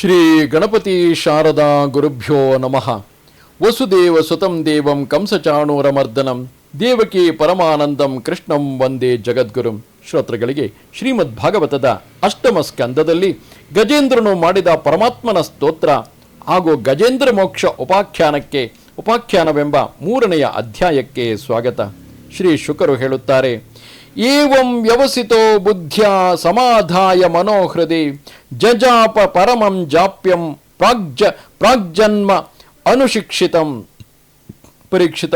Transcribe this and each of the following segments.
ಶ್ರೀ ಗಣಪತಿ ಶಾರದಾ ಗುರುಭ್ಯೋ ನಮಃ. ವಸುದೇವ ಸುತಂ ದೇವಂ ಕಂಸಚಾಣೂರಮರ್ದನಂ. ದೇವಕಿ ಪರಮಾನಂದಂ ಕೃಷ್ಣಂ ವಂದೇ ಜಗದ್ಗುರುಂ. ಶ್ರೋತೃಗಳಿಗೆ ಶ್ರೀಮದ್ ಭಾಗವತದ ಅಷ್ಟಮ ಸ್ಕಂದದಲ್ಲಿ ಗಜೇಂದ್ರನು ಮಾಡಿದ ಪರಮಾತ್ಮನ ಸ್ತೋತ್ರ ಹಾಗೂ ಗಜೇಂದ್ರ ಮೋಕ್ಷ ಉಪಾಖ್ಯಾನಕ್ಕೆ ಉಪಾಖ್ಯಾನವೆಂಬ ಮೂರನೆಯ ಅಧ್ಯಾಯಕ್ಕೆ ಸ್ವಾಗತ. ಶ್ರೀ ಶುಕರು ಹೇಳುತ್ತಾರೆ ಏವಂ ವ್ಯವಸಿತೋ ಬುದ್ಧ್ಯ ಸಮಾಧಾಯ ಮನೋಹೃದಿ ಜಜಾಪ ಪರಮಂ ಜಾಪ್ಯಂ ಪ್ರಾಗ್ಜ ಪ್ರಾಗ್ಜನ್ಮ ಅನುಶಿಕ್ಷಿತಂ. ಪರೀಕ್ಷಿತ,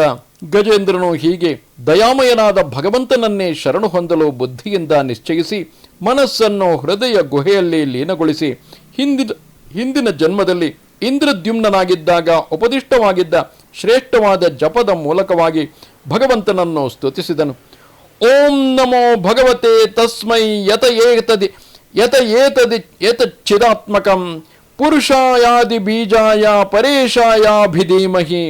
ಗಜೇಂದ್ರನು ಹೀಗೆ ದಯಾಮಯನಾದ ಭಗವಂತನನ್ನೇ ಶರಣು ಹೊಂದಲು ಬುದ್ಧಿಯಿಂದ ನಿಶ್ಚಯಿಸಿ ಮನಸ್ಸನ್ನು ಹೃದಯ ಗುಹೆಯಲ್ಲಿ ಲೀನಗೊಳಿಸಿ ಹಿಂದಿನ ಹಿಂದಿನ ಜನ್ಮದಲ್ಲಿ ಇಂದ್ರದ್ಯುಮ್ನಾಗಿದ್ದಾಗ ಉಪದಿಷ್ಟವಾಗಿದ್ದ ಶ್ರೇಷ್ಠವಾದ ಜಪದ ಮೂಲಕವಾಗಿ ಭಗವಂತನನ್ನು ಸ್ತುತಿಸಿದನು. ಓಂ ನಮೋ ಭಗವತೆ ತಸ್ಮೈ ಯತ ಏತದಿ ಯತ ಏತದಿ ಏತಚ್ಚಿದಾತ್ಮಕಂ ಪುರುಷಾಯಾದಿ ಬೀಜಾಯ ಪರೇಶಾಯಾಭಿಧೀಮಹಿ.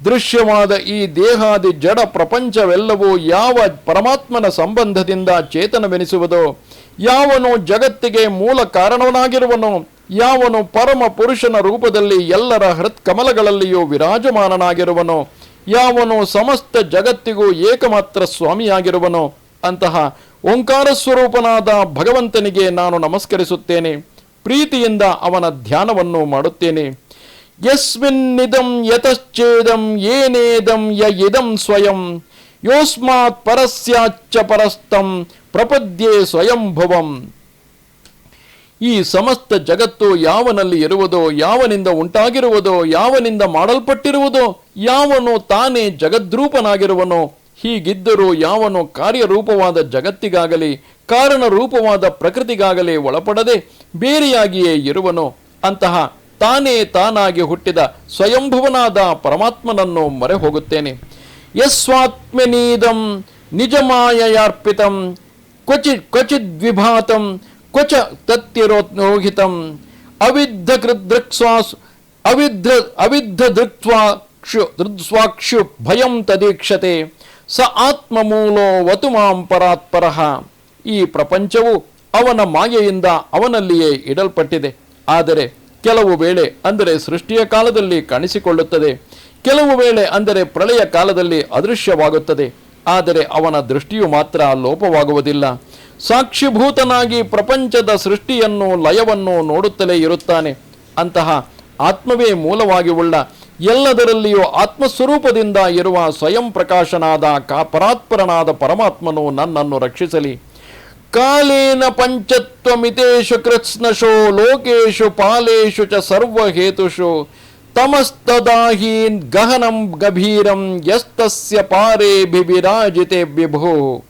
ದೃಶ್ಯವಾದ ಈ ದೇಹಾದಿ ಜಡ ಪ್ರಪಂಚವೆಲ್ಲವೂ ಯಾವ ಪರಮಾತ್ಮನ ಸಂಬಂಧದಿಂದ ಚೇತನವೆನಿಸುವುದೋ, ಯಾವನು ಜಗತ್ತಿಗೆ ಮೂಲ ಕಾರಣವನಾಗಿರುವನು, ಯಾವನು ಪರಮ ಪುರುಷನ ರೂಪದಲ್ಲಿ ಎಲ್ಲರ ಹೃತ್ಕಮಲಗಳಲ್ಲಿಯೂ ವಿರಾಜಮಾನನಾಗಿರುವನೋ ಯಾವನು ಸಮಸ್ತ ಜಗತ್ತಿಗೂ ಏಕಮಾತ್ರ ಸ್ವಾಮಿಯಾಗಿರುವನೋ. ಅಂತಹ ಓಂಕಾರ ಸ್ವರೂಪನಾದ ಭಗವಂತನಿಗೆ ನಾನು ನಮಸ್ಕರಿಸುತ್ತೇನೆ. ಪ್ರೀತಿಯಿಂದ ಅವನ ಧ್ಯಾನವನ್ನು ಮಾಡುತ್ತೇನೆ. ಯಸ್ಮಿನ್ನಿದಂ ಯತಶ್ಚೇದಂ ಏನೇದಂ ಯ ಸ್ವಯಂ. ಯೋಸ್ಮಾತ್ ಪರಸ್ಯಾಚ್ಚ ಪರಸ್ತಂ ಪ್ರಪದ್ಯೆ ಸ್ವಯಂಭುವಂ. ಈ ಸಮಸ್ತ ಜಗತ್ತು ಯಾವನಲ್ಲಿ ಇರುವುದೋ, ಯಾವನಿಂದ ಉಂಟಾಗಿರುವುದೋ, ಯಾವನಿಂದ ಮಾಡಲ್ಪಟ್ಟಿರುವುದೋ, ಯಾವನು ತಾನೇ ಜಗದ್ರೂಪನಾಗಿರುವನೋ, ಹೀಗಿದ್ದರೂ ಯಾವನು ಕಾರ್ಯರೂಪವಾದ ಜಗತ್ತಿಗಾಗಲಿ ಕಾರಣ ರೂಪವಾದ ಪ್ರಕೃತಿಗಾಗಲಿ ಒಳಪಡದೆ ಬೇರೆಯಾಗಿಯೇ ಇರುವನೋ, ಅಂತಹ ತಾನೇ ತಾನಾಗಿ ಹುಟ್ಟಿದ ಸ್ವಯಂಭುವನಾದ ಪರಮಾತ್ಮನನ್ನು ಮೊರೆ ಹೋಗುತ್ತೇನೆ ಯಸ್ವಾತ್ಮನೀದಂ ನಿಜಮಾಯಯಾರ್ಪಿತಂ ಕ್ವಚಿ ಕ್ವಚಿದ್ವಿಭಾತಂ ಕ್ವಚ ತತ್ತಿರೋಹಿತಂ ಅವಿದ್ಧ ಕೃದೃಕ್ಸ್ವಾಸ್ ಅವಿದ್ಧ ಅವಿದ್ಧ ದೃಕ್ಸ್ವಾಕ್ಷು ದೃಕ್ಸ್ವಾಕ್ಷು ಭಯಂ ತದೀಕ್ಷತೆ ಸ ಆತ್ಮಮೂಲೋ ವತು ಮಾಂ ಪರಾತ್ಪರಃ ಈ ಪ್ರಪಂಚವು ಅವನ ಮಾಯೆಯಿಂದ ಅವನಲ್ಲಿಯೇ ಇಡಲ್ಪಟ್ಟಿದೆ. ಆದರೆ ಕೆಲವು ವೇಳೆ ಅಂದರೆ ಸೃಷ್ಟಿಯ ಕಾಲದಲ್ಲಿ ಕಾಣಿಸಿಕೊಳ್ಳುತ್ತದೆ. ಕೆಲವು ವೇಳೆ ಅಂದರೆ ಪ್ರಳಯ ಕಾಲದಲ್ಲಿ ಅದೃಶ್ಯವಾಗುತ್ತದೆ. ಆದರೆ ಅವನ ದೃಷ್ಟಿಯು ಮಾತ್ರ ಲೋಪವಾಗುವುದಿಲ್ಲ. ಸಾಕ್ಷಿಭೂತನಾಗಿ ಪ್ರಪಂಚದ ಸೃಷ್ಟಿಯನ್ನು, ಲಯವನ್ನು ನೋಡುತ್ತಲೇ ಇರುತ್ತಾನೆ. ಅಂತಹ ಆತ್ಮವೇ ಮೂಲವಾಗಿ ಉಳ್ಳ ಎಲ್ಲದರಲ್ಲಿಯೂ ಆತ್ಮಸ್ವರೂಪದಿಂದ ಇರುವ ಸ್ವಯಂ ಪ್ರಕಾಶನಾದ ಕಾ ಪರಾತ್ಪರನಾದ ಪರಮಾತ್ಮನು ನನ್ನನ್ನು ರಕ್ಷಿಸಲಿ. ಕಾಲೇನ ಪಂಚತ್ವಮಿತೇಷು ಕೃತ್ಸ್ನಶೋ ಲೋಕೇಶು ಪಾಲೇಶು ಚ ಸರ್ವಹೇತುಷು. ತಮಸ್ತದಾಹೀನ್ ಗಹನಂ ಗಭೀರಂ ಯಸ್ತಸ್ಯ ಪಾರೇ ಬಿಬಿರಾಜಿತೆ ವಿಭೋ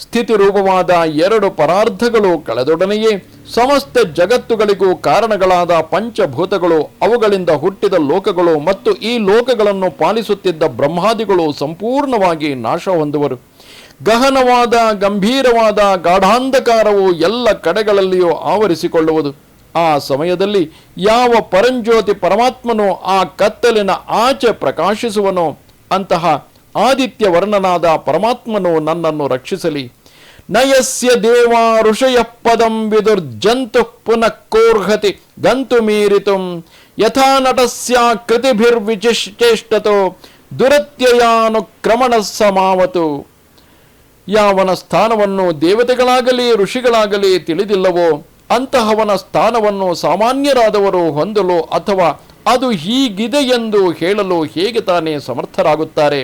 ಸ್ಥಿತಿರೂಪವಾದ ಎರಡು ಪರಾರ್ಧಗಳು ಕಳೆದೊಡನೆಯೇ ಸಮಸ್ತ ಜಗತ್ತುಗಳಿಗೂ ಕಾರಣಗಳಾದ ಪಂಚಭೂತಗಳು, ಅವುಗಳಿಂದ ಹುಟ್ಟಿದ ಲೋಕಗಳು ಮತ್ತು ಈ ಲೋಕಗಳನ್ನು ಪಾಲಿಸುತ್ತಿದ್ದ ಬ್ರಹ್ಮಾದಿಗಳು ಸಂಪೂರ್ಣವಾಗಿ ನಾಶ ಹೊಂದುವರು. ಗಹನವಾದ, ಗಂಭೀರವಾದ, ಗಾಢಾಂಧಕಾರವು ಎಲ್ಲ ಕಡೆಗಳಲ್ಲಿಯೂ ಆವರಿಸಿಕೊಳ್ಳುವುದು. ಆ ಸಮಯದಲ್ಲಿ ಯಾವ ಪರಂಜ್ಯೋತಿ ಪರಮಾತ್ಮನು ಆ ಕತ್ತಲಿನ ಆಚೆ ಪ್ರಕಾಶಿಸುವನೋ ಅಂತಹ ಆದಿತ್ಯ ವರ್ಣನಾದ ಪರಮಾತ್ಮನು ನನ್ನನ್ನು ರಕ್ಷಿಸಲಿ. ನಯಸ್ಯ ದೇವಾ ಋಷಯ ಪದಂ ವಿದುರ್ಜಂತು ಪುನಃ ಕೋರ್ಹತಿ ಗಂತು ಮೀರಿತುಂ. ಯಥಾ ನಟಸ್ಯ ಕೃತಿಭಿರ್ವಿಚಿಷ್ಟೇಷ್ಟತೋ ದುರತ್ಯಯಾನುಕ್ರಮಣ ಸಮಾವತು. ಯಾವನ ಸ್ಥಾನವನ್ನು ದೇವತೆಗಳಾಗಲಿ ಋಷಿಗಳಾಗಲಿ ತಿಳಿದಿಲ್ಲವೋ ಅಂತಹವನ ಸ್ಥಾನವನ್ನು ಸಾಮಾನ್ಯರಾದವರು ಹೊಂದಲು ಅಥವಾ ಅದು ಹೀಗಿದೆ ಎಂದು ಹೇಳಲು ಹೇಗೆ ತಾನೇ ಸಮರ್ಥರಾಗುತ್ತಾರೆ?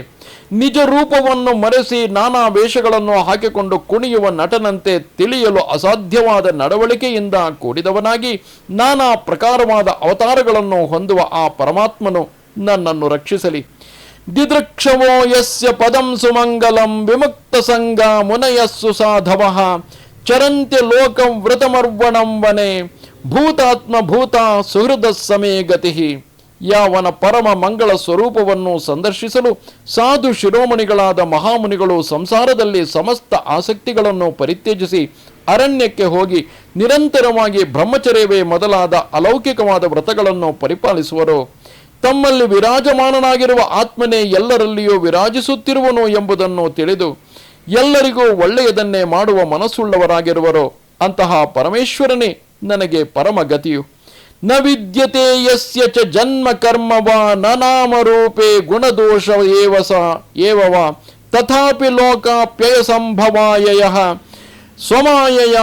ನಿಜ ರೂಪವನ್ನು ಮರೆಸಿ ನಾನಾ ವೇಷಗಳನ್ನು ಹಾಕಿಕೊಂಡು ಕುಣಿಯುವ ನಟನಂತೆ ತಿಳಿಯಲು ಅಸಾಧ್ಯವಾದ ನಡವಳಿಕೆಯಿಂದ ಕೂಡಿದವನಾಗಿ ನಾನಾ ಪ್ರಕಾರವಾದ ಅವತಾರಗಳನ್ನು ಹೊಂದುವ ಆ ಪರಮಾತ್ಮನು ನನ್ನನ್ನು ರಕ್ಷಿಸಲಿ. ದಿದೃಕ್ಷವೋ ಯಸ್ಯ ಪದಂ ಸುಮಂಗಲಂ ವಿಮುಕ್ತ ಸಂಗ ಮುನಯಸ್ಸು ಸಾಧವಃ. ಚರಂತ್ಯ ಲೋಕಂ ವೃತಮರ್ವಣಂ ವನೆ ಭೂತಾತ್ಮ ಭೂತ ಸುಹೃದ ಸಮೇ ಗತಿ. ಯಾವನ ಪರಮ ಮಂಗಳ ಸ್ವರೂಪವನ್ನು ಸಂದರ್ಶಿಸಲು ಸಾಧು ಶಿರೋಮಣಿಗಳಾದ ಮಹಾಮುನಿಗಳು ಸಂಸಾರದಲ್ಲಿ ಸಮಸ್ತ ಆಸಕ್ತಿಗಳನ್ನು ಪರಿತ್ಯಜಿಸಿ ಅರಣ್ಯಕ್ಕೆ ಹೋಗಿ ನಿರಂತರವಾಗಿ ಬ್ರಹ್ಮಚರ್ಯವೇ ಮೊದಲಾದ ಅಲೌಕಿಕವಾದ ವ್ರತಗಳನ್ನು ಪರಿಪಾಲಿಸುವರು. ತಮ್ಮಲ್ಲಿ ವಿರಾಜಮಾನನಾಗಿರುವ ಆತ್ಮನೇ ಎಲ್ಲರಲ್ಲಿಯೂ ವಿರಾಜಿಸುತ್ತಿರುವನು ಎಂಬುದನ್ನು ತಿಳಿದು ಎಲ್ಲರಿಗೂ ಒಳ್ಳೆಯದನ್ನೇ ಮಾಡುವ ಮನಸ್ಸುಳ್ಳವರಾಗಿರುವರು. ಅಂತಹ ಪರಮೇಶ್ವರನೇ ನನಗೆ ಪರಮಗತಿಯು. ನ ವಿದ್ಯತೆ ಯಸ್ಯ ಚ ಜನ್ಮ ಕರ್ಮ ವಾ ನ ನಾಮರೂಪೇ ಗುಣದೋಷ ಏವ ಸ ಏವ ವಾ ತಥಾಪಿ ಲೋಕಾಪ್ಯಯ ಸಂಭವಾಯಯ ಸ್ವಮಾಯಯ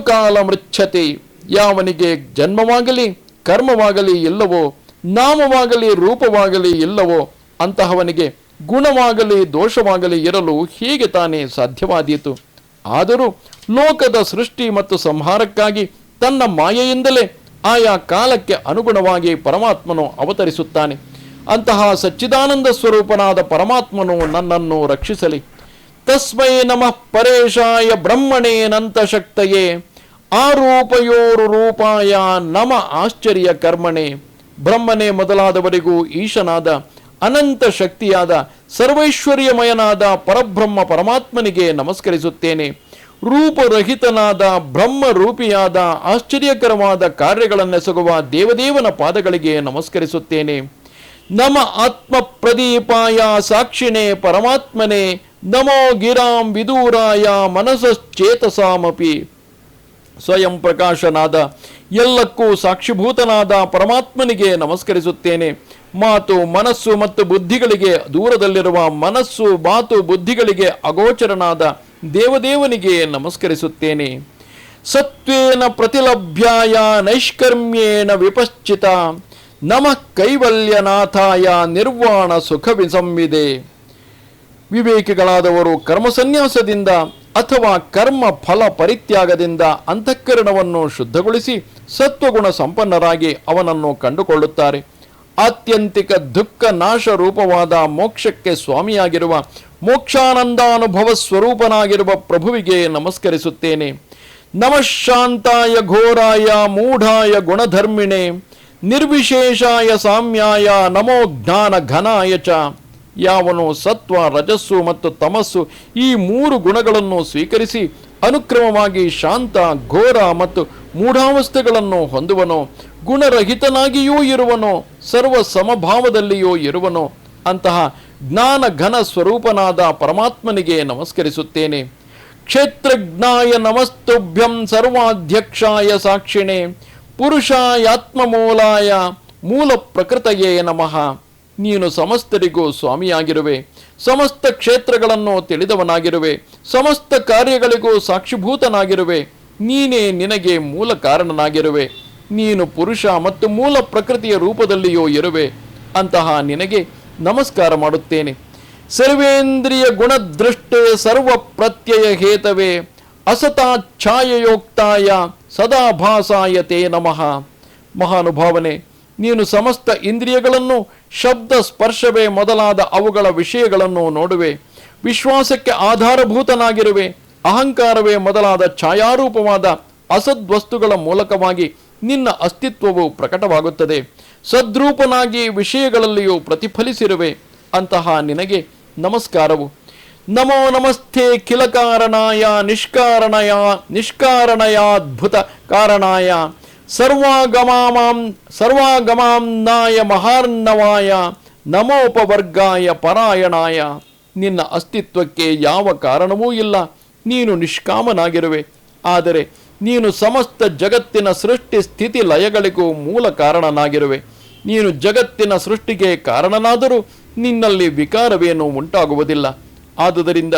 ಕಾಲ ಮೃಚ್ಛತೆ. ಯಾವನಿಗೆ ಜನ್ಮವಾಗಲಿ, ಕರ್ಮವಾಗಲಿ ಇಲ್ಲವೋ, ನಾಮವಾಗಲಿ, ರೂಪವಾಗಲಿ ಇಲ್ಲವೋ, ಅಂತಹವನಿಗೆ ಗುಣವಾಗಲಿ, ದೋಷವಾಗಲಿ ಇರಲು ಹೀಗೆ ತಾನೇ ಸಾಧ್ಯವಾದೀತು? ಆದರೂ ಲೋಕದ ಸೃಷ್ಟಿ ಮತ್ತು ಸಂಹಾರಕ್ಕಾಗಿ ತನ್ನ ಮಾಯೆಯಿಂದಲೇ ಆಯಾ ಕಾಲಕ್ಕೆ ಅನುಗುಣವಾಗಿ ಪರಮಾತ್ಮನು ಅವತರಿಸುತ್ತಾನೆ. ಅಂತಹ ಸಚ್ಚಿದಾನಂದ ಸ್ವರೂಪನಾದ ಪರಮಾತ್ಮನು ನನ್ನನ್ನು ರಕ್ಷಿಸಲಿ. ತಸ್ಮೈ ನಮಃ ಪರೇಶಾಯ ಬ್ರಹ್ಮಣೇನಂತ ಶಕ್ತಯೇ ಆರೂಪಯೋರು ರೂಪಾಯ ನಮ ಆಶ್ಚರ್ಯ ಕರ್ಮಣೆ. ಬ್ರಹ್ಮನೇ ಮೊದಲಾದವರಿಗೂ ಈಶನಾದ ಅನಂತ ಶಕ್ತಿಯಾದ ಸರ್ವೈಶ್ವರ್ಯಮಯನಾದ ಪರಬ್ರಹ್ಮ ಪರಮಾತ್ಮನಿಗೆ ನಮಸ್ಕರಿಸುತ್ತೇನೆ. ರೂಪರಹಿತನಾದ ಬ್ರಹ್ಮ ರೂಪಿಯಾದ ಆಶ್ಚರ್ಯಕರವಾದ ಕಾರ್ಯಗಳನ್ನೆಸಗುವ ದೇವದೇವನ ಪಾದಗಳಿಗೆ ನಮಸ್ಕರಿಸುತ್ತೇನೆ. ನಮ ಆತ್ಮ ಪ್ರದೀಪಾಯ ಸಾಕ್ಷಿಣೇ ಪರಮಾತ್ಮನೇ, ನಮೋ ಗಿರಾಂ ವಿದೂರಾಯ ಮನಸಶ್ಚೇತಸಾಮಪಿ. ಸ್ವಯಂ ಪ್ರಕಾಶನಾದ ಎಲ್ಲಕ್ಕೂ ಸಾಕ್ಷಿಭೂತನಾದ ಪರಮಾತ್ಮನಿಗೆ ನಮಸ್ಕರಿಸುತ್ತೇನೆ. ಮಾತು ಮನಸ್ಸು ಮತ್ತು ಬುದ್ಧಿಗಳಿಗೆ ದೂರದಲ್ಲಿರುವ ಮನಸ್ಸು ಮಾತು ಬುದ್ಧಿಗಳಿಗೆ ಅಗೋಚರನಾದ ದೇವದೇವನಿಗೆ ನಮಸ್ಕರಿಸುತ್ತೇನೆ. ಸತ್ವೇನ ಪ್ರತಿಲಭ್ಯಾಯ ನೈಷ್ಕರ್ಮ್ಯೇನ ವಿಪಶ್ಚಿತ. ನಮಃ ಕೈವಲ್ಯನಾಥಾಯ ನಿರ್ವಾಣ ಸುಖ ವಿಸಂವಿದೆ ವಿವೇಕಿಗಳಾದವರು ಕರ್ಮ ಸನ್ಯಾಸದಿಂದ ಅಥವಾ ಕರ್ಮ ಫಲ ಪರಿತ್ಯಾಗದಿಂದ ಅಂತಃಕರಣವನ್ನು ಶುದ್ಧಗೊಳಿಸಿ ಸತ್ವಗುಣ ಸಂಪನ್ನರಾಗಿ ಅವನನ್ನು ಕಂಡುಕೊಳ್ಳುತ್ತಾರೆ. ಆತ್ಯಂತಿಕ ದುಃಖ ನಾಶ ರೂಪವಾದ ಮೋಕ್ಷಕ್ಕೆ ಸ್ವಾಮಿಯಾಗಿರುವ ಮೋಕ್ಷಾನಂದಾನುಭವ ಸ್ವರೂಪನಾಗಿರುವ ಪ್ರಭುವಿಗೆ ನಮಸ್ಕರಿಸುತ್ತೇನೆ. ನಮಃಶಾಂತಾಯ ಘೋರಾಯ ಮೂಢಾಯ ಗುಣಧರ್ಮಿಣೆ, ನಿರ್ವಿಶೇಷಾಯ ಸಾಮ್ಯಾಯ ನಮೋ ಜ್ಞಾನ ಘನಾಯ ಚ. ಯಾವನು ಸತ್ವ, ರಜಸ್ಸು ಮತ್ತು ತಮಸ್ಸು ಈ ಮೂರು ಗುಣಗಳನ್ನು ಸ್ವೀಕರಿಸಿ ಅನುಕ್ರಮವಾಗಿ ಶಾಂತ, ಘೋರ ಮತ್ತು ಮೂಢಾವಸ್ಥೆಗಳನ್ನು ಹೊಂದುವನೋ ಗುಣರಹಿತನಾಗಿಯೂ ಇರುವನೋ, ಸರ್ವ ಸಮಭಾವದಲ್ಲಿಯೂ ಇರುವನೋ. ಅಂತಹ ಜ್ಞಾನ ಘನ ಸ್ವರೂಪನಾದ ಪರಮಾತ್ಮನಿಗೆ ನಮಸ್ಕರಿಸುತ್ತೇನೆ. ಕ್ಷೇತ್ರಜ್ಞಾಯ ನಮಸ್ತುಭ್ಯಂ ಸರ್ವಾಧ್ಯಕ್ಷಾಯ ಸಾಕ್ಷಿಣೆ, ಪುರುಷಾಯಾತ್ಮಮೂಲಾಯ ಮೂಲ ಪ್ರಕೃತಯೇ ನಮಃ. ನೀನು ಸಮಸ್ತರಿಗೂ ಸ್ವಾಮಿಯಾಗಿರುವೆ. ಸಮಸ್ತ ಕ್ಷೇತ್ರಗಳನ್ನು ತಿಳಿದವನಾಗಿರುವೆ. ಸಮಸ್ತ ಕಾರ್ಯಗಳಿಗೂ ಸಾಕ್ಷಿಭೂತನಾಗಿರುವೆ. ನೀನೇ ನಿನಗೆ ಮೂಲ ಕಾರಣನಾಗಿರುವೆ. ನೀನು ಪುರುಷ ಮತ್ತು ಮೂಲ ಪ್ರಕೃತಿಯ ರೂಪದಲ್ಲಿಯೋ ಇರುವೆ, ಅಂತಹ ನಿನಗೆ ನಮಸ್ಕಾರ ಮಾಡುತ್ತೇನೆ. ಸರ್ವೇಂದ್ರಿಯ ಗುಣದೃಷ್ಟೇ ಸರ್ವ ಪ್ರತ್ಯಯ ಹೇತವೇ ಸದಾ ಭಾಸಾಯ ತೇ ನಮಃ. ಮಹಾನುಭಾವನೆ, ನೀನು ಸಮಸ್ತ ಇಂದ್ರಿಯಗಳನ್ನು, ಶಬ್ದ ಸ್ಪರ್ಶವೇ ಮೊದಲಾದ ಅವುಗಳ ವಿಷಯಗಳನ್ನು ನೋಡುವೆ. ವಿಶ್ವಾಸಕ್ಕೆ ಆಧಾರಭೂತನಾಗಿರುವೆ, ಅಹಂಕಾರವೇ ಮೊದಲಾದ ಛಾಯಾರೂಪವಾದ ಅಸದ್ವಸ್ತುಗಳ ಮೂಲಕವಾಗಿ ನಿನ್ನ ಅಸ್ತಿತ್ವವು ಪ್ರಕಟವಾಗುತ್ತದೆ. ಸದ್ರೂಪನಾಗಿ ವಿಷಯಗಳಲ್ಲಿಯೂ ಪ್ರತಿಫಲಿಸಿರುವೆ. ಅಂತಹ ನಿನಗೆ ನಮಸ್ಕಾರವು. ನಮೋ ನಮಸ್ತೆ ಕಿಲಕಾರಣಾಯ ನಿಷ್ಕಾರಣಯ, ನಿಷ್ಕಾರಣಯಾದ್ಭುತ ಕಾರಣಾಯ. ಸರ್ವಾಗಮಾಂ ಸರ್ವಾಗಮಾಂನಾಯ ಮಹಾರ್ಣವಾಯ, ನಮೋಪವರ್ಗಾಯ ಪರಾಯಣಾಯ. ನಿನ್ನ ಅಸ್ತಿತ್ವಕ್ಕೆ ಯಾವ ಕಾರಣವೂ ಇಲ್ಲ. ನೀನು ನಿಷ್ಕಾಮನಾಗಿರುವೆ. ಆದರೆ ನೀನು ಸಮಸ್ತ ಜಗತ್ತಿನ ಸೃಷ್ಟಿ ಸ್ಥಿತಿ ಲಯಗಳಿಗೂ ಮೂಲ ಕಾರಣನಾಗಿರುವೆ. ನೀನು ಜಗತ್ತಿನ ಸೃಷ್ಟಿಗೆ ಕಾರಣನಾದರೂ ನಿನ್ನಲ್ಲಿ ವಿಕಾರವೇನೂ ಉಂಟಾಗುವುದಿಲ್ಲ. ಆದುದರಿಂದ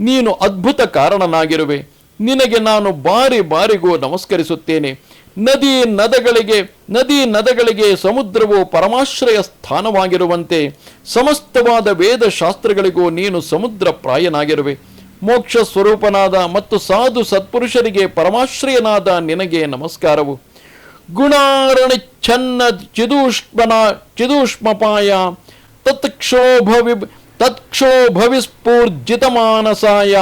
ನೀನು ಅದ್ಭುತ ಕಾರಣನಾಗಿರುವೆ. ನಿನಗೆ ನಾನು ಬಾರಿ ಬಾರಿಗೂ ನಮಸ್ಕರಿಸುತ್ತೇನೆ. ನದಿ ನದಗಳಿಗೆ ನದಿ ನದಗಳಿಗೆ ಸಮುದ್ರವು ಪರಮಾಶ್ರಯ ಸ್ಥಾನವಾಗಿರುವಂತೆ ಸಮಸ್ತವಾದ ವೇದ ಶಾಸ್ತ್ರಗಳಿಗೂ ನೀನು ಸಮುದ್ರ ಪ್ರಾಯನಾಗಿರುವೆ. ಮೋಕ್ಷ ಸ್ವರೂಪನಾದ ಮತ್ತು ಸಾಧು ಸತ್ಪುರುಷರಿಗೆ ಪರಮಾಶ್ರಯನಾದ ನಿನಗೆ ನಮಸ್ಕಾರವು. ಗುಣಾರಣಿಚ್ಛನ್ನ ಚಿದೂಷ್ಮನ ಚಿದೂಷ್ಮಪಾಯ ತತ್ಕ್ಷೋಭವಿ ತತ್ಕ್ಷೋಭವಿಸ್ಫೂರ್ಜಿತ ಮಾನಸಾಯ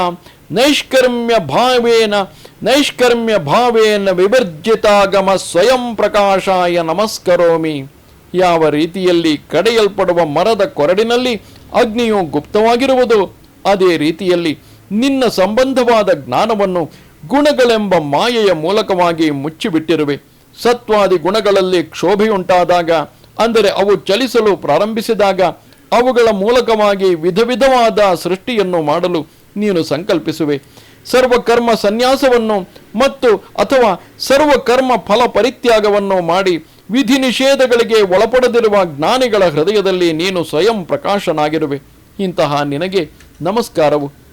ನೈಷ್ಕರ್ಮ್ಯ ಭಾವೇನ ನೈಷ್ಕರ್ಮ್ಯ ಭಾವೇನ ವಿವರ್ಜಿತಾಗಮ ಸ್ವಯಂ ಪ್ರಕಾಶಾಯ ನಮಸ್ಕರೋಮಿ. ಯಾವ ರೀತಿಯಲ್ಲಿ ಕಡೆಯಲ್ಪಡುವ ಮರದ ಕೊರಡಿನಲ್ಲಿ ಅಗ್ನಿಯು ಗುಪ್ತವಾಗಿರುವುದು, ಅದೇ ರೀತಿಯಲ್ಲಿ ನಿನ್ನ ಸಂಬಂಧವಾದ ಜ್ಞಾನವನ್ನು ಗುಣಗಳೆಂಬ ಮಾಯೆಯ ಮೂಲಕವಾಗಿ ಮುಚ್ಚಿಬಿಟ್ಟಿರುವೆ. ಸತ್ವಾದಿ ಗುಣಗಳಲ್ಲಿ ಕ್ಷೋಭೆಯುಂಟಾದಾಗ, ಅಂದರೆ ಅವು ಚಲಿಸಲು ಪ್ರಾರಂಭಿಸಿದಾಗ, ಅವುಗಳ ಮೂಲಕವಾಗಿ ವಿಧ ವಿಧವಾದ ಸೃಷ್ಟಿಯನ್ನು ಮಾಡಲು ನೀನು ಸಂಕಲ್ಪಿಸುವೆ. ಸರ್ವಕರ್ಮ ಸನ್ಯಾಸವನ್ನು ಮತ್ತು ಅಥವಾ ಸರ್ವಕರ್ಮ ಫಲ ಪರಿತ್ಯಾಗವನ್ನು ಮಾಡಿ ವಿಧಿ ನಿಷೇಧಗಳಿಗೆ ಒಳಪಡದಿರುವ ಜ್ಞಾನಿಗಳ ಹೃದಯದಲ್ಲಿ ನೀನು ಸ್ವಯಂ ಪ್ರಕಾಶನಾಗಿರುವೆ. ಇಂತಹ ನಿನಗೆ ನಮಸ್ಕಾರವು.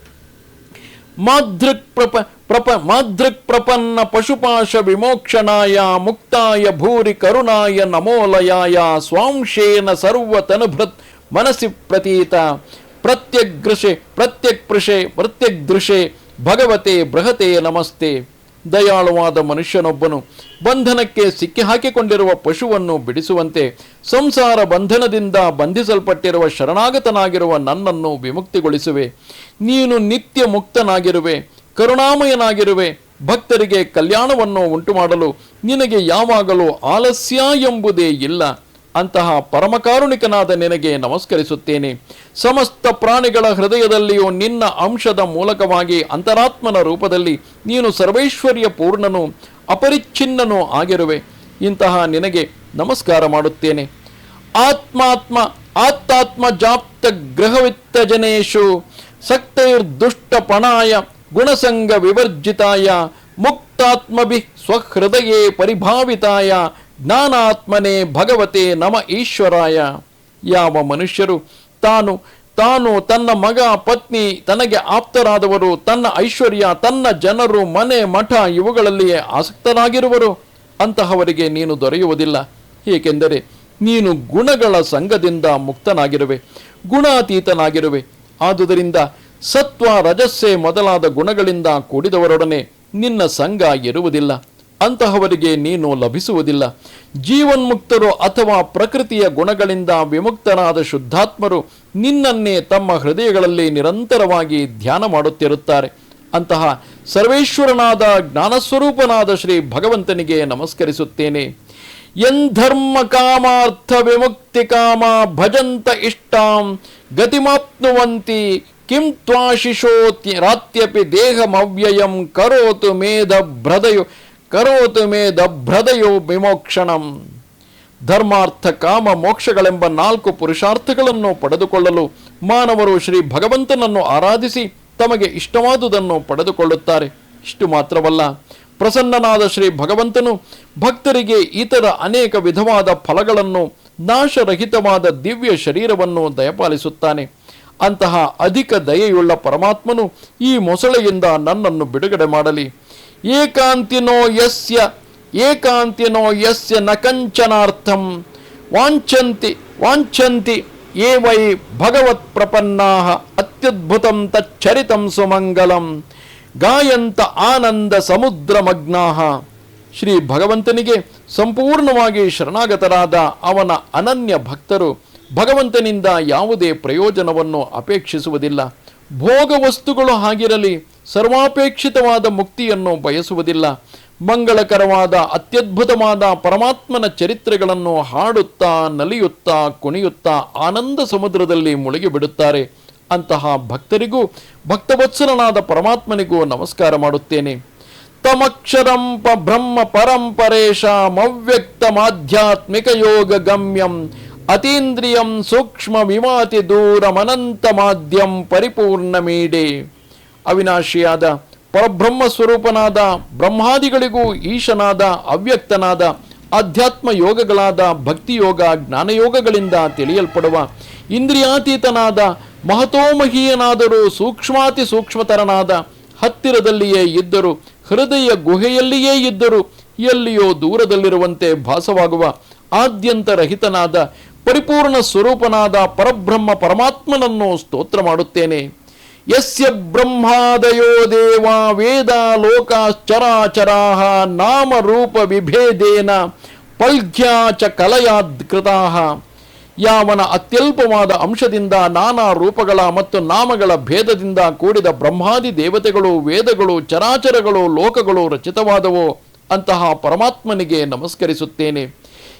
ಮಾದೃಕ್ ಪ್ರಪ ಪ್ರಪ ಮಾದೃಕ್ ಪ್ರಪನ್ನ ಪಶುಪಾಶ ವಿಮೋಕ್ಷಣಾಯ ಮುಕ್ತಾಯ ಭೂರಿ ಕರುಣಾಯ ನಮೋಲಯಾಯ ಸ್ವಾಂಶೇನ ಸರ್ವತನುಭೃತ್ ಮನಸ್ಸಿ ಪ್ರತೀತ ಪ್ರತ್ಯಗ್ರಶೆ ಪೃಷೆ ಪ್ರತ್ಯಗ್ದೃಶೆ ಭಗವತೆ ಬೃಹತೆ ನಮಸ್ತೆ. ದಯಾಳುವಾದ ಮನುಷ್ಯನೊಬ್ಬನು ಬಂಧನಕ್ಕೆ ಸಿಕ್ಕಿಹಾಕಿಕೊಂಡಿರುವ ಪಶುವನ್ನು ಬಿಡಿಸುವಂತೆ ಸಂಸಾರ ಬಂಧನದಿಂದ ಬಂಧಿಸಲ್ಪಟ್ಟಿರುವ ಶರಣಾಗತನಾಗಿರುವ ನನ್ನನ್ನು ವಿಮುಕ್ತಿಗೊಳಿಸುವೆ. ನೀನು ನಿತ್ಯ ಮುಕ್ತನಾಗಿರುವೆ, ಕರುಣಾಮಯನಾಗಿರುವೆ, ಭಕ್ತರಿಗೆ ಕಲ್ಯಾಣವನ್ನು ಉಂಟು ಮಾಡಲು ನಿನಗೆ ಯಾವಾಗಲೂ ಆಲಸ್ಯ ಎಂಬುದೇ ಇಲ್ಲ. ಅಂತಹ ಪರಮಕಾರುಣಿಕನಾದ ನಿನಗೆ ನಮಸ್ಕರಿಸುತ್ತೇನೆ. ಸಮಸ್ತ ಪ್ರಾಣಿಗಳ ಹೃದಯದಲ್ಲಿಯೂ ನಿನ್ನ ಅಂಶದ ಮೂಲಕವಾಗಿ ಅಂತರಾತ್ಮನ ರೂಪದಲ್ಲಿ ನೀನು ಸರ್ವೈಶ್ವರ್ಯ ಪೂರ್ಣನು, ಅಪರಿಚ್ಛಿನ್ನನೂ ಆಗಿರುವೆ. ಇಂತಹ ನಿನಗೆ ನಮಸ್ಕಾರ ಮಾಡುತ್ತೇನೆ. ಆತ್ಮಾತ್ಮ, ಆತ್ತಾತ್ಮ ಜಾಪ್ತ ಗ್ರಹವಿತ್ತ ಜನೇಶು ಸಕ್ತೈರ್ದುಷ್ಟ ಪಣಾಯ ಗುಣಸಂಗ ವಿವರ್ಜಿತಾಯ ಮುಕ್ತಾತ್ಮಭಿ ಸ್ವಹೃದಯೇ ಪರಿಭಾವಿತಾಯ ಜ್ಞಾನಾತ್ಮನೇ ಭಗವತೆ ನಮ ಈಶ್ವರಾಯ. ಯಾವ ಮನುಷ್ಯರು ತಾನು ತಾನು ತನ್ನ ಮಗ, ಪತ್ನಿ, ತನಗೆ ಆಪ್ತರಾದವರು, ತನ್ನ ಐಶ್ವರ್ಯ, ತನ್ನ ಜನರು, ಮನೆ, ಮಠ ಇವುಗಳಲ್ಲಿಯೇ ಆಸಕ್ತರಾಗಿರುವರು. ಅಂತಹವರಿಗೆ ನೀನು ದೊರೆಯುವುದಿಲ್ಲ. ಏಕೆಂದರೆ ನೀನು ಗುಣಗಳ ಸಂಘದಿಂದ ಮುಕ್ತನಾಗಿರುವೆ, ಗುಣಾತೀತನಾಗಿರುವೆ. ಆದುದರಿಂದ ಸತ್ವ, ರಜಸ್ಸೆ ಮೊದಲಾದ ಗುಣಗಳಿಂದ ಕೂಡಿದವರೊಡನೆ ನಿನ್ನ ಸಂಘ ಇರುವುದಿಲ್ಲ. ಅಂತಹವರಿಗೆ ನೀನು ಲಭಿಸುವುದಿಲ್ಲ. ಜೀವನ್ಮುಕ್ತರು ಅಥವಾ ಪ್ರಕೃತಿಯ ಗುಣಗಳಿಂದ ವಿಮುಕ್ತರಾದ ಶುದ್ಧಾತ್ಮರು ನಿನ್ನನ್ನೇ ತಮ್ಮ ಹೃದಯಗಳಲ್ಲಿ ನಿರಂತರವಾಗಿ ಧ್ಯಾನ ಮಾಡುತ್ತಿರುತ್ತಾರೆ. ಅಂತಹ ಸರ್ವೇಶ್ವರನಾದ ಜ್ಞಾನಸ್ವರೂಪನಾದ ಶ್ರೀ ಭಗವಂತನಿಗೆ ನಮಸ್ಕರಿಸುತ್ತೇನೆ. ಯಂಧರ್ಮ ಕಾಮಾರ್ಥ ವಿಮುಕ್ತಿ ಕಾಮ ಭಜಂತ ಇಷ್ಟಾಂ ಗತಿಮಾಪ್ನುವಂತಿ ಕಿಂ ತ್ವಾಶಿಶೋತ್ಯ ರಾತ್ಯಪಿ ದೇಹಮವ್ಯಯಂ ಕರೋತು ಮೇಧ ಭ್ರದಯು ಕರೋತು ಮೇ ದಭ್ರದಯೋ ವಿಮೋಕ್ಷಣಂ. ಧರ್ಮಾರ್ಥ ಕಾಮ ಮೋಕ್ಷಗಳೆಂಬ ನಾಲ್ಕು ಪುರುಷಾರ್ಥಗಳನ್ನು ಪಡೆದುಕೊಳ್ಳಲು ಮಾನವರು ಶ್ರೀ ಭಗವಂತನನ್ನು ಆರಾಧಿಸಿ ತಮಗೆ ಇಷ್ಟವಾದುದನ್ನು ಪಡೆದುಕೊಳ್ಳುತ್ತಾರೆ. ಇಷ್ಟು ಮಾತ್ರವಲ್ಲ, ಪ್ರಸನ್ನನಾದ ಶ್ರೀ ಭಗವಂತನು ಭಕ್ತರಿಗೆ ಇತರ ಅನೇಕ ವಿಧವಾದ ಫಲಗಳನ್ನು ನಾಶರಹಿತವಾದ ದಿವ್ಯ ಶರೀರವನ್ನು ದಯಪಾಲಿಸುತ್ತಾನೆ. ಅಂತಹ ಅಧಿಕ ದಯೆಯುಳ್ಳ ಪರಮಾತ್ಮನು ಈ ಮೊಸಳೆಯಿಂದ ನನ್ನನ್ನು ಬಿಡುಗಡೆ ಮಾಡಲಿ. ಏಕಾಂತಿನೋ ಯಸ್ಯ ಏಕಾಂತಿನೋ ಯಸ್ಯ ನ ಕಂಚನಾರ್ಥಂ. ವಾಂಚಂತಿ ವಾಂಚಂತಿ ಏ ವೈ ಭಗವತ್ ಪ್ರಪನ್ನಾ ಅತ್ಯದ್ಭುತಂ ತಚ್ಚರಿತಂ ಸುಮಂಗಲಂ. ಗಾಯಂತ ಆನಂದ ಸಮುದ್ರಮಗ್ನಾ ಶ್ರೀ ಭಗವಂತನಿಗೆ ಸಂಪೂರ್ಣವಾಗಿ ಶರಣಾಗತರಾದ ಅವನ ಅನನ್ಯ ಭಕ್ತರು ಭಗವಂತನಿಂದ ಯಾವುದೇ ಪ್ರಯೋಜನವನ್ನು ಅಪೇಕ್ಷಿಸುವುದಿಲ್ಲ. ಭೋಗ ವಸ್ತುಗಳು ಹಾಗಿರಲಿ ಸರ್ವಾಪೇಕ್ಷಿತವಾದ ಮುಕ್ತಿಯನ್ನು ಬಯಸುವುದಿಲ್ಲ. ಮಂಗಳಕರವಾದ, ಅತ್ಯದ್ಭುತವಾದ ಪರಮಾತ್ಮನ ಚರಿತ್ರೆಗಳನ್ನು ಹಾಡುತ್ತಾ, ನಲಿಯುತ್ತಾ, ಕುಣಿಯುತ್ತಾ ಆನಂದ ಸಮುದ್ರದಲ್ಲಿ ಮುಳುಗಿಬಿಡುತ್ತಾರೆ ಅಂತಹ ಭಕ್ತರಿಗೂ, ಭಕ್ತವತ್ಸಲನಾದ ಪರಮಾತ್ಮನಿಗೂ ನಮಸ್ಕಾರ ಮಾಡುತ್ತೇನೆ. ತಮಕ್ಷರಂ ಪ ಬ್ರಹ್ಮ ಮಾಧ್ಯಾತ್ಮಿಕ ಯೋಗ ಗಮ್ಯಂ ಅತೀಂದ್ರಿಯಂ ಸೂಕ್ಷ್ಮ ವಿಮಾತಿ ದೂರಮನಂತ ಮಾಧ್ಯಂ ಪರಿಪೂರ್ಣ ಮೀಡೆ ಅವಿನಾಶಿಯಾದ ಪರಬ್ರಹ್ಮ ಸ್ವರೂಪನಾದ ಬ್ರಹ್ಮಾದಿಗಳಿಗೂ ಈಶನಾದ ಅವ್ಯಕ್ತನಾದ ಆಧ್ಯಾತ್ಮ ಯೋಗಗಳಾದ ಭಕ್ತಿಯೋಗ, ಜ್ಞಾನಯೋಗಗಳಿಂದ ತಿಳಿಯಲ್ಪಡುವ ಇಂದ್ರಿಯಾತೀತನಾದ ಮಹತೋಮಹೀಯನಾದರೂ ಸೂಕ್ಷ್ಮಾತಿ ಸೂಕ್ಷ್ಮತರನಾದ ಹತ್ತಿರದಲ್ಲಿಯೇ ಇದ್ದರು, ಹೃದಯ ಗುಹೆಯಲ್ಲಿಯೇ ಇದ್ದರು ಎಲ್ಲಿಯೋ ದೂರದಲ್ಲಿರುವಂತೆ ಭಾಸವಾಗುವ ಆದ್ಯಂತ ರಹಿತನಾದ ಪರಿಪೂರ್ಣ ಸ್ವರೂಪನಾದ ಪರಬ್ರಹ್ಮ ಪರಮಾತ್ಮನನ್ನು ಸ್ತೋತ್ರ ಮಾಡುತ್ತೇನೆ. ಯಸ್ಯ ಬ್ರಹ್ಮಾದಯೋ ದೇವ ವೇದ ಲೋಕಾಶ್ಚರಾಚರಾ ನಾಮರೂಪ ವಿಭೇದೇನ ಪಲ್ಘ್ಯಾಚ ಕಲಯಾದ್ಕೃತಾ ಯಾವನ ಅತ್ಯಲ್ಪವಾದ ಅಂಶದಿಂದ ನಾನಾ ರೂಪಗಳ ಮತ್ತು ನಾಮಗಳ ಭೇದದಿಂದ ಕೂಡಿದ ಬ್ರಹ್ಮಾದಿ ದೇವತೆಗಳು, ವೇದಗಳು, ಚರಾಚರಗಳು, ಲೋಕಗಳು ರಚಿತವಾದವು ಅಂತಹ ಪರಮಾತ್ಮನಿಗೆ ನಮಸ್ಕರಿಸುತ್ತೇನೆ.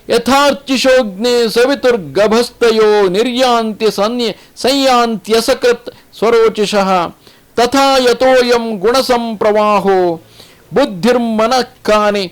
ಯಥಾರ್ಚಿಶೋಗ್ನೆ ಸವಿತುರ್ಗಭಸ್ತಯೋ ನಿರ್ಯಾಂತ್ಯ ಸನ್ಯ ಸಂಯಾಂತ್ಯಸಕೃತ್ ಸ್ವರೋಚಿಷಃ ತಥಾ ಯತೋಯಂ ಗುಣಸಂಪ್ರವಾಹೋ ಬುದ್ಧಿರ್ಮನಃಕಾನೆ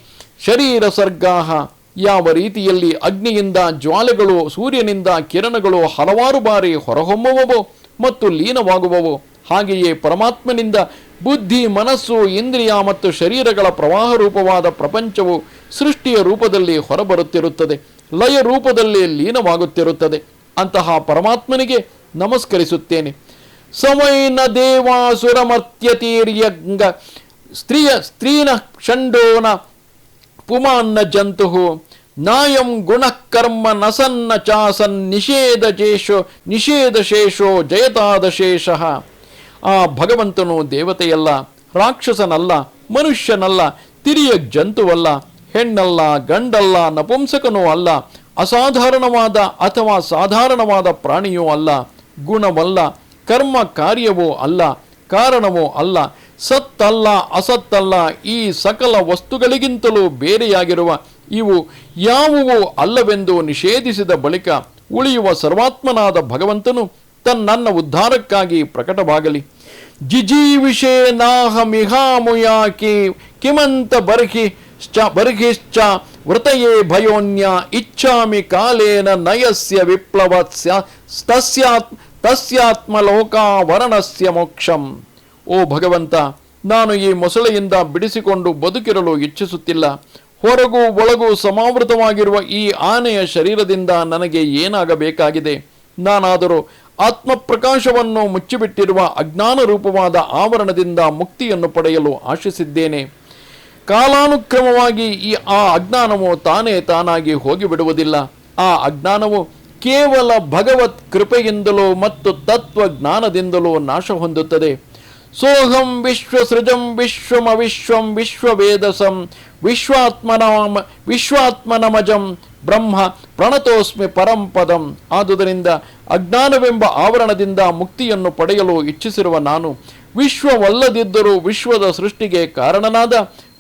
ಶರೀರ ಸರ್ಗಾಹ ಯಾವ ರೀತಿಯಲ್ಲಿ ಅಗ್ನಿಯಿಂದ ಜ್ವಾಲೆಗಳು, ಸೂರ್ಯನಿಂದ ಕಿರಣಗಳು ಹಲವಾರು ಬಾರಿ ಹೊರಹೊಮ್ಮುವವು ಮತ್ತು ಲೀನವಾಗುವವು, ಹಾಗೆಯೇ ಪರಮಾತ್ಮನಿಂದ ಬುದ್ಧಿ, ಮನಸ್ಸು, ಇಂದ್ರಿಯ ಮತ್ತು ಶರೀರಗಳ ಪ್ರವಾಹ ರೂಪವಾದ ಪ್ರಪಂಚವು ಸೃಷ್ಟಿಯ ರೂಪದಲ್ಲಿ ಹೊರಬರುತ್ತಿರುತ್ತದೆ ಲಯ ರೂಪದಲ್ಲಿ ಲೀನವಾಗುತ್ತಿರುತ್ತದೆ. ಅಂತಹ ಪರಮಾತ್ಮನಿಗೆ ನಮಸ್ಕರಿಸುತ್ತೇನೆ. ಸಮೈನ ದೇವಾಸುರಮರ್ತ್ಯತೀರ್ಯಂಗ ಸ್ತ್ರೀಯ, ಸ್ತ್ರೀನ ಷಂಡೋನ ಪುಮಾನ್ನ ಜಂತು ನಾಯಂ ಗುಣಕರ್ಮ ನಸನ್ನ ಚಾಸನ್ ನಿಷೇಧ ಜೇಷೋ, ನಿಷೇಧ ಶೇಷೋ ಜಯತಾದ ಶೇಷ ಆ ಭಗವಂತನು ದೇವತೆಯಲ್ಲ, ರಾಕ್ಷಸನಲ್ಲ, ಮನುಷ್ಯನಲ್ಲ, ತಿರಿಯ ಜಂತುವಲ್ಲ, ಹೆಣ್ಣಲ್ಲ, ಗಂಡಲ್ಲ, ನಪುಂಸಕನೂ ಅಲ್ಲ, ಅಸಾಧಾರಣವಾದ ಅಥವಾ ಸಾಧಾರಣವಾದ ಪ್ರಾಣಿಯೂ ಅಲ್ಲ, ಗುಣವಲ್ಲ ಕರ್ಮ ಕಾರ್ಯವೋ ಅಲ್ಲ, ಕಾರಣವೋ ಅಲ್ಲ, ಸತ್ತಲ್ಲ, ಅಸತ್ತಲ್ಲ, ಈ ಸಕಲ ವಸ್ತುಗಳಿಗಿಂತಲೂ ಬೇರೆಯಾಗಿರುವ ಇವು ಯಾವುವು ಅಲ್ಲವೆಂದು ನಿಷೇಧಿಸಿದ ಬಳಿಕ ಉಳಿಯುವ ಸರ್ವಾತ್ಮನಾದ ಭಗವಂತನು ತನ್ನನ್ನ ಉದ್ಧಾರಕ್ಕಾಗಿ ಪ್ರಕಟವಾಗಲಿ. ಜಿಜೀವಿಷೇ ನಾಹಮಿಹಾಮುಯಾಕಿ ಕಿಮಂತ ಬರ್ಹಿ ಬರ್ಹಿಶ್ಚ ವೃತಯೇ ಭಯೋನ್ಯ ಇಚ್ಛಾಮಿ ಕಾಲೇನ ನಯಸ್ಯ ವಿಪ್ಲವತ್ಸ್ಯ ತಸ್ಯಾತ್ ತಸ್ಯಾತ್ಮಲೋಕಾವರಣಸ್ಯ ಮೋಕ್ಷಂ. ಓ ಭಗವಂತ, ನಾನು ಈ ಮೊಸಳೆಯಿಂದ ಬಿಡಿಸಿಕೊಂಡು ಬದುಕಿರಲು ಇಚ್ಛಿಸುತ್ತಿಲ್ಲ. ಹೊರಗೂ ಒಳಗೂ ಸಮಾವೃತವಾಗಿರುವ ಈ ಆನೆಯ ಶರೀರದಿಂದ ನನಗೆ ಏನಾಗಬೇಕಾಗಿದೆ? ನಾನಾದರೂ ಆತ್ಮಪ್ರಕಾಶವನ್ನು ಮುಚ್ಚಿಬಿಟ್ಟಿರುವ ಅಜ್ಞಾನ ರೂಪವಾದ ಆವರಣದಿಂದ ಮುಕ್ತಿಯನ್ನು ಪಡೆಯಲು ಆಶಿಸಿದ್ದೇನೆ. ಕಾಲಾನುಕ್ರಮವಾಗಿ ಈ ಆ ಅಜ್ಞಾನವು ತಾನೇ ತಾನಾಗಿ ಹೋಗಿಬಿಡುವುದಿಲ್ಲ. ಆ ಅಜ್ಞಾನವು ಕೇವಲ ಭಗವತ್ ಕೃಪೆಯಿಂದಲೋ ಮತ್ತು ತತ್ವಜ್ಞಾನದಿಂದಲೋ ನಾಶ ಹೊಂದುತ್ತದೆ. ಸೋಹಂ ವಿಶ್ವ ಸೃಜಂ ವಿಶ್ವಮ ವಿಶ್ವಂ ವಿಶ್ವವೇದಸಂ ವಿಶ್ವಾತ್ಮನಾಮ ವಿಶ್ವಾತ್ಮನಮಜಂ ಬ್ರಹ್ಮ ಪ್ರಣತೋಸ್ಮಿ ಪರಂಪದಂ. ಆದುದರಿಂದ ಅಜ್ಞಾನವೆಂಬ ಆವರಣದಿಂದ ಮುಕ್ತಿಯನ್ನು ಪಡೆಯಲು ಇಚ್ಛಿಸಿರುವ ನಾನು ವಿಶ್ವವಲ್ಲದಿದ್ದರೂ ವಿಶ್ವದ ಸೃಷ್ಟಿಗೆ ಕಾರಣನಾದ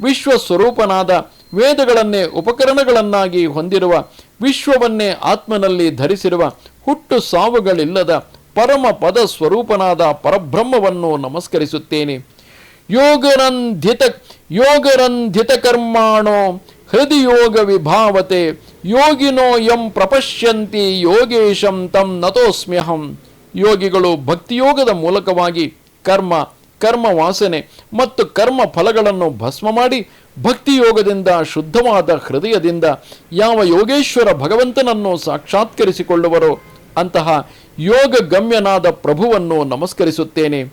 ವಿಶ್ವ ಸ್ವರೂಪನಾದ ವೇದಗಳನ್ನೇ ಉಪಕರಣಗಳನ್ನಾಗಿ ಹೊಂದಿರುವ ವಿಶ್ವವನ್ನೇ ಆತ್ಮನಲ್ಲಿ ಧರಿಸಿರುವ ಹುಟ್ಟು ಸಾವುಗಳಿಲ್ಲದ ಪರಮ ಪದ ಸ್ವರೂಪನಾದ ಪರಬ್ರಹ್ಮವನ್ನು ನಮಸ್ಕರಿಸುತ್ತೇನೆ. ಯೋಗರಂಧಿತ ಯೋಗರಂಧಿತ ಕರ್ಮಾಣೋ, ಹೃದಯೋಗ ವಿಭಾವತೆ, ಯೋಗಿನೋ ಯಂ ಪ್ರಪಶ್ಯಂತಿ ಯೋಗೇಶಂ ತಂ ನತೋಸ್ಮ್ಯಹಂ. ಯೋಗಿಗಳು ಭಕ್ತಿಯೋಗದ ಮೂಲಕವಾಗಿ ಕರ್ಮ ಕರ್ಮ ವಾಸನೆ ಮತ್ತು ಕರ್ಮ ಫಲಗಳನ್ನು ಭಸ್ಮ ಮಾಡಿ ಭಕ್ತಿಯೋಗದಿಂದ, ಶುದ್ಧವಾದ ಹೃದಯದಿಂದ ಯಾವ ಯೋಗೇಶ್ವರ ಭಗವಂತನನ್ನು ಸಾಕ್ಷಾತ್ಕರಿಸಿಕೊಳ್ಳುವರೋ ಅಂತಹ ಯೋಗ ಗಮ್ಯನಾದ ಪ್ರಭುವನ್ನು ನಮಸ್ಕರಿಸುತ್ತೇನೆ.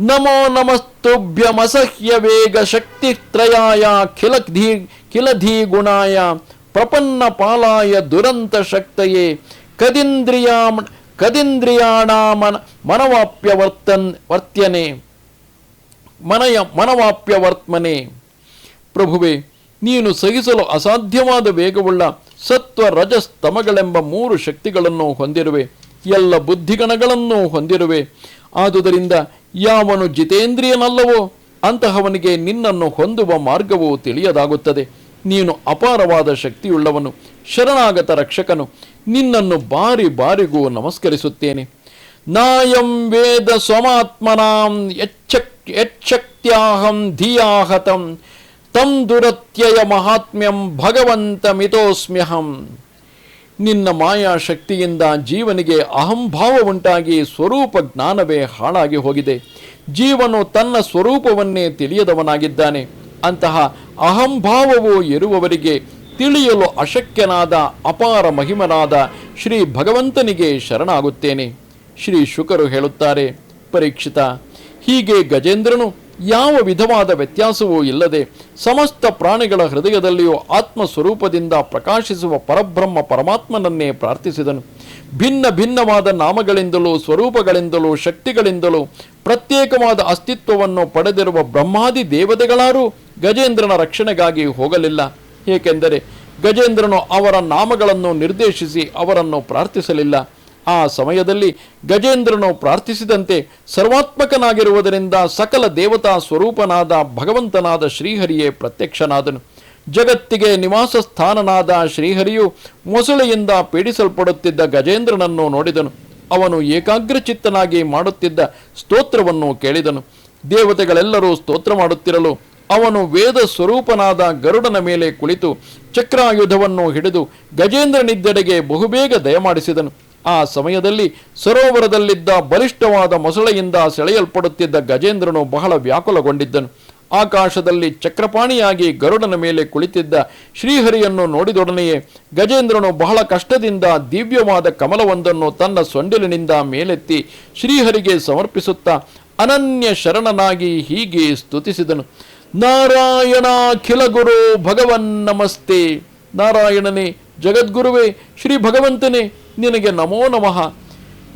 ನಮೋ ನಮಸ್ತುಭ್ಯಮಸಹ್ಯ ವೇಗ ಶಕ್ತಿತ್ರಯಾಯ ಖಿಲ ಧೀ ಖಿಲಧೀ ಗುಣಾಯ ಪ್ರಪನ್ನ ಪಾಲಾಯ ದುರಂತ ಶಕ್ತಯೇ. ಕದಿಂದ್ರಿಯಾ ಕದಿಂದ್ರಿಯಾಣಾಮನ ಮನವಾಪ್ಯ ವರ್ತನ್. ವರ್ತ್ಯನೆ ಮನಯ ಮನವಾಪ್ಯ ವರ್ತಮನೆ ಪ್ರಭುವೆ, ನೀನು ಸಹಿಸಲು ಅಸಾಧ್ಯವಾದ ವೇಗವುಳ್ಳ ಸತ್ವ ರಜಸ್ತಮಗಳೆಂಬ ಮೂರು ಶಕ್ತಿಗಳನ್ನು ಹೊಂದಿರುವೆ, ಎಲ್ಲ ಬುದ್ಧಿಗಣಗಳನ್ನು ಹೊಂದಿರುವೆ. ಆದುದರಿಂದ ಯಾವನು ಜಿತೇಂದ್ರಿಯನಲ್ಲವೋ, ಅಂತಹವನಿಗೆ ನಿನ್ನನ್ನು ಹೊಂದುವ ಮಾರ್ಗವು ತಿಳಿಯದಾಗುತ್ತದೆ. ನೀನು ಅಪಾರವಾದ ಶಕ್ತಿಯುಳ್ಳವನು, ಶರಣಾಗತ ರಕ್ಷಕನು. ನಿನ್ನನ್ನು ಬಾರಿ ಬಾರಿಗೂ ನಮಸ್ಕರಿಸುತ್ತೇನೆ. ನಾಯಂ ವೇದ ಸ್ವಮಾತ್ಮನಾಂ ಯಚ್ಚಕ್ ಯಚ್ಛಕ್ತ್ಯಾಹಂ ಧಿಯಾಹತಂ. ತಂ ದುರತ್ಯಯ ಮಹಾತ್ಮ್ಯಂ ಭಗವಂತ ಮಿತೋಸ್ಮ್ಯಹಂ ನಿನ್ನ ಮಾಯಾ ಶಕ್ತಿಯಿಂದ ಜೀವನಿಗೆ ಅಹಂಭಾವ ಉಂಟಾಗಿ ಸ್ವರೂಪ ಜ್ಞಾನವೇ ಹಾಳಾಗಿ ಹೋಗಿದೆ. ಜೀವನು ತನ್ನ ಸ್ವರೂಪವನ್ನೇ ತಿಳಿಯದವನಾಗಿದ್ದಾನೆ. ಅಂತಹ ಅಹಂಭಾವವು ಇರುವವರಿಗೆ ತಿಳಿಯಲು ಅಶಕ್ಯನಾದ ಅಪಾರ ಮಹಿಮನಾದ ಶ್ರೀ ಭಗವಂತನಿಗೆ ಶರಣಾಗುತ್ತೇನೆ. ಶ್ರೀ ಶುಕರು ಹೇಳುತ್ತಾರೆ, ಪರೀಕ್ಷಿತ, ಹೀಗೆ ಗಜೇಂದ್ರನು ಯಾವ ವಿಧವಾದ ವ್ಯತ್ಯಾಸವೂ ಇಲ್ಲದೆ ಸಮಸ್ತ ಪ್ರಾಣಿಗಳ ಹೃದಯದಲ್ಲಿಯೂ ಆತ್ಮ ಸ್ವರೂಪದಿಂದ ಪ್ರಕಾಶಿಸುವ ಪರಬ್ರಹ್ಮ ಪರಮಾತ್ಮನನ್ನೇ ಪ್ರಾರ್ಥಿಸಿದನು. ಭಿನ್ನ ಭಿನ್ನವಾದ ನಾಮಗಳಿಂದಲೂ, ಸ್ವರೂಪಗಳಿಂದಲೂ, ಶಕ್ತಿಗಳಿಂದಲೂ ಪ್ರತ್ಯೇಕವಾದ ಅಸ್ತಿತ್ವವನ್ನು ಪಡೆದಿರುವ ಬ್ರಹ್ಮಾದಿ ದೇವತೆಗಳಾರೂ ಗಜೇಂದ್ರನ ರಕ್ಷಣೆಗಾಗಿ ಹೋಗಲಿಲ್ಲ. ಏಕೆಂದರೆ ಗಜೇಂದ್ರನು ಅವರ ನಾಮಗಳನ್ನು ನಿರ್ದೇಶಿಸಿ ಅವರನ್ನು ಪ್ರಾರ್ಥಿಸಲಿಲ್ಲ. ಆ ಸಮಯದಲ್ಲಿ ಗಜೇಂದ್ರನು ಪ್ರಾರ್ಥಿಸಿದಂತೆ ಸರ್ವಾತ್ಮಕನಾಗಿರುವುದರಿಂದ ಸಕಲ ದೇವತಾ ಸ್ವರೂಪನಾದ ಭಗವಂತನಾದ ಶ್ರೀಹರಿಯೇ ಪ್ರತ್ಯಕ್ಷನಾದನು. ಜಗತ್ತಿಗೆ ನಿವಾಸ ಸ್ಥಾನನಾದ ಶ್ರೀಹರಿಯು ಮೊಸಳೆಯಿಂದ ಪೀಡಿಸಲ್ಪಡುತ್ತಿದ್ದ ಗಜೇಂದ್ರನನ್ನು ನೋಡಿದನು. ಅವನು ಏಕಾಗ್ರಚಿತ್ತನಾಗಿ ಮಾಡುತ್ತಿದ್ದ ಸ್ತೋತ್ರವನ್ನು ಕೇಳಿದನು. ದೇವತೆಗಳೆಲ್ಲರೂ ಸ್ತೋತ್ರ ಮಾಡುತ್ತಿರಲು ಅವನು ವೇದ ಸ್ವರೂಪನಾದ ಗರುಡನ ಮೇಲೆ ಕುಳಿತು ಚಕ್ರಾಯುಧವನ್ನು ಹಿಡಿದು ಗಜೇಂದ್ರನಿದ್ದೆಡೆಗೆ ಬಹುಬೇಗ ದಯಮಾಡಿಸಿದನು. ಆ ಸಮಯದಲ್ಲಿ ಸರೋವರದಲ್ಲಿದ್ದ ಬಲಿಷ್ಠವಾದ ಮೊಸಳೆಯಿಂದ ಸೆಳೆಯಲ್ಪಡುತ್ತಿದ್ದ ಗಜೇಂದ್ರನು ಬಹಳ ವ್ಯಾಕುಲಗೊಂಡಿದ್ದನು. ಆಕಾಶದಲ್ಲಿ ಚಕ್ರಪಾಣಿಯಾಗಿ ಗರುಡನ ಮೇಲೆ ಕುಳಿತಿದ್ದ ಶ್ರೀಹರಿಯನ್ನು ನೋಡಿದೊಡನೆಯೇ ಗಜೇಂದ್ರನು ಬಹಳ ಕಷ್ಟದಿಂದ ದಿವ್ಯವಾದ ಕಮಲವೊಂದನ್ನು ತನ್ನ ಸೊಂಡಿಲಿನಿಂದ ಮೇಲೆತ್ತಿ ಶ್ರೀಹರಿಗೆ ಸಮರ್ಪಿಸುತ್ತಾ ಅನನ್ಯ ಶರಣನಾಗಿ ಹೀಗೆ ಸ್ತುತಿಸಿದನು. ನಾರಾಯಣಾಖಿಲ ಗುರು ಭಗವನ್ ನಮಸ್ತೆ. ನಾರಾಯಣನೇ, ಜಗದ್ಗುರುವೇ, ಶ್ರೀ ಭಗವಂತನೇ ನಿನಗೆ ನಮೋ ನಮಃ.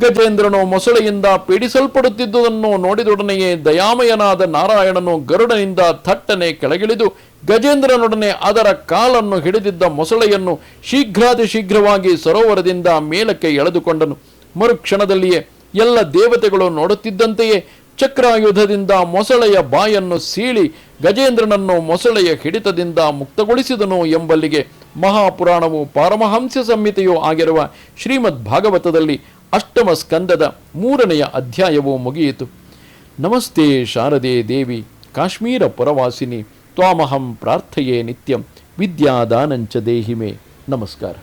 ಗಜೇಂದ್ರನು ಮೊಸಳೆಯಿಂದ ಪೀಡಿಸಲ್ಪಡುತ್ತಿದ್ದುದನ್ನು ನೋಡಿದೊಡನೆಯೇ ದಯಾಮಯನಾದ ನಾರಾಯಣನು ಗರುಡನಿಂದ ಥಟ್ಟನೆ ಕೆಳಗಿಳಿದು ಗಜೇಂದ್ರನೊಡನೆ ಅದರ ಕಾಲನ್ನು ಹಿಡಿದಿದ್ದ ಮೊಸಳೆಯನ್ನು ಶೀಘ್ರಾತಿ ಶೀಘ್ರವಾಗಿ ಸರೋವರದಿಂದ ಮೇಲಕ್ಕೆ ಎಳೆದುಕೊಂಡನು. ಮರುಕ್ಷಣದಲ್ಲಿಯೇ ಎಲ್ಲ ದೇವತೆಗಳು ನೋಡುತ್ತಿದ್ದಂತೆಯೇ ಚಕ್ರಾಯುಧದಿಂದ ಮೊಸಳೆಯ ಬಾಯನ್ನು ಸೀಳಿ ಗಜೇಂದ್ರನನ್ನು ಮೊಸಳೆಯ ಹಿಡಿತದಿಂದ ಮುಕ್ತಗೊಳಿಸಿದನು ಎಂಬಲ್ಲಿಗೆ ಮಹಾಪುರಾಣವು ಪಾರಮಹಂಸ ಸಂಹಿತೆಯೂ ಆಗಿರುವ ಶ್ರೀಮದ್ ಭಾಗವತದಲ್ಲಿ ಅಷ್ಟಮ ಸ್ಕಂದದ ಮೂರನೆಯ ಅಧ್ಯಾಯವು ಮುಗಿಯಿತು. ನಮಸ್ತೆ ಶಾರದೆ ದೇವಿ, ಕಾಶ್ಮೀರ ಪುರವಾಸಿನಿ, ತ್ವಾಮಹಂ ಪ್ರಾರ್ಥೆಯೇ ನಿತ್ಯಂ, ವಿದ್ಯಾದಾನಂಚ ದೇಹಿಮೆ. ನಮಸ್ಕಾರ.